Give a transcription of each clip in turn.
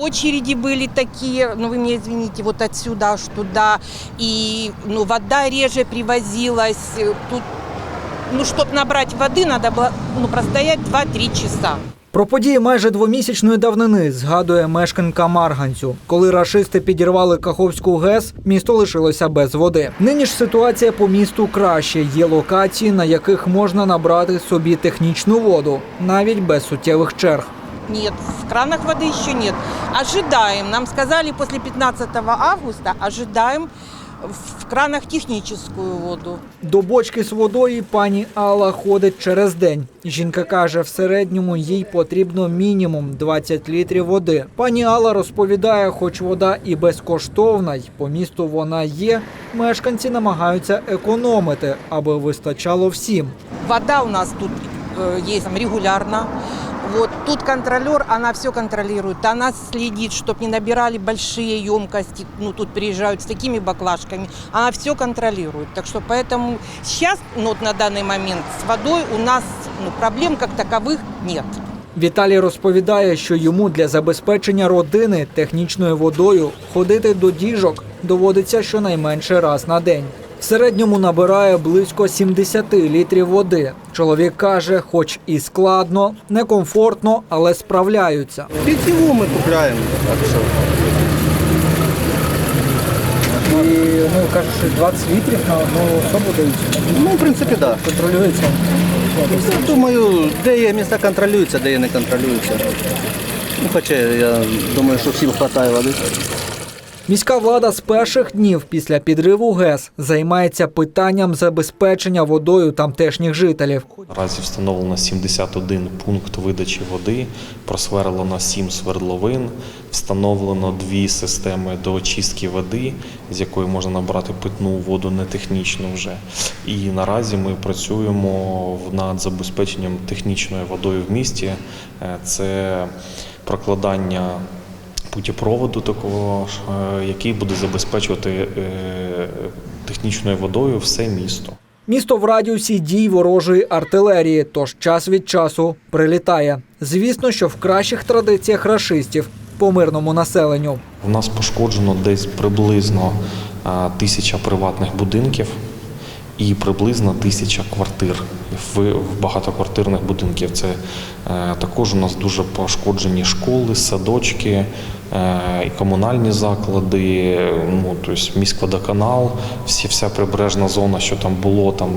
Очереди были такие, ну вы меня извините, вот отсюда аж туда. И ну, вода реже привозилась. Э, Тут, ну, чтобы набрать воды, надо было ну, простоять 2-3 часа. Про події майже двомісячної давнини згадує мешканка Марганцю. Коли рашисти підірвали Каховську ГЕС, місто лишилося без води. Нині ж ситуація по місту краще. Є локації, на яких можна набрати собі технічну воду, навіть без суттєвих черг. Нет, в кранах воды еще нет. Ожидаем. Нам сказали после 15 августа, ожидаем в кранах техническую воду. До бочки з водою пані Алла ходить через день. Жінка каже, в середньому їй потрібно мінімум 20 літрів води. Пані Алла розповідає, хоч вода і безкоштовна, й по місту вона є, мешканці намагаються економити, аби вистачало всім. Вода у нас тут там регулярно. Вот тут контролер, она все контролирует. Она следит, чтобы не набирали большие емкости. Ну, тут приезжают с такими баклажками. Она все контролирует. Так что поэтому сейчас, ну, вот на данный момент с водой у нас ну, проблем как таковых нет. Віталій розповідає, що йому для забезпечення родини технічною водою ходити до діжок доводиться щонайменше раз на день. В середньому набирає близько 70 літрів води. Чоловік каже, хоч і складно, некомфортно, але справляються. Питьевую мы купляем. Так что І ну кажуть, що 20 літрів на одну особу дають. Ну, в принципі, так. Контролюється. Я думаю, де є міста контролюються, де є не контролюються. Ну, хоча я думаю, що всім вистачає води. Міська влада з перших днів після підриву ГЕС займається питанням забезпечення водою тамтешніх жителів. Наразі встановлено 71 пункт видачі води, просверлено 7 свердловин, встановлено дві системи до очистки води, з якої можна набрати питну воду, не технічну вже. І наразі ми працюємо над забезпеченням технічною водою в місті. Е, Це прокладання путєпроводу такого, е, який буде забезпечувати е, технічною водою все місто. Місто в радіусі дій ворожої артилерії, тож час від часу прилітає. Звісно, що в кращих традиціях рашистів по мирному населенню. У нас пошкоджено десь приблизно тисяча приватних будинків і приблизно тисяча квартир в, багатоквартирних будинків. Це е, також у нас дуже пошкоджені школи, садочки, е, і комунальні заклади, ну, тобто міськводоканал, всі, вся прибережна зона, що там було, там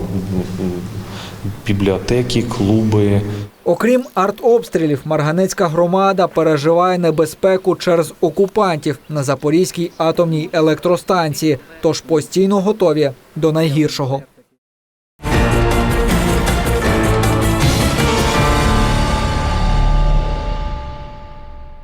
бібліотеки, клуби. Окрім артобстрілів, Марганецька громада переживає небезпеку через окупантів на Запорізькій атомній електростанції, тож постійно готові до найгіршого.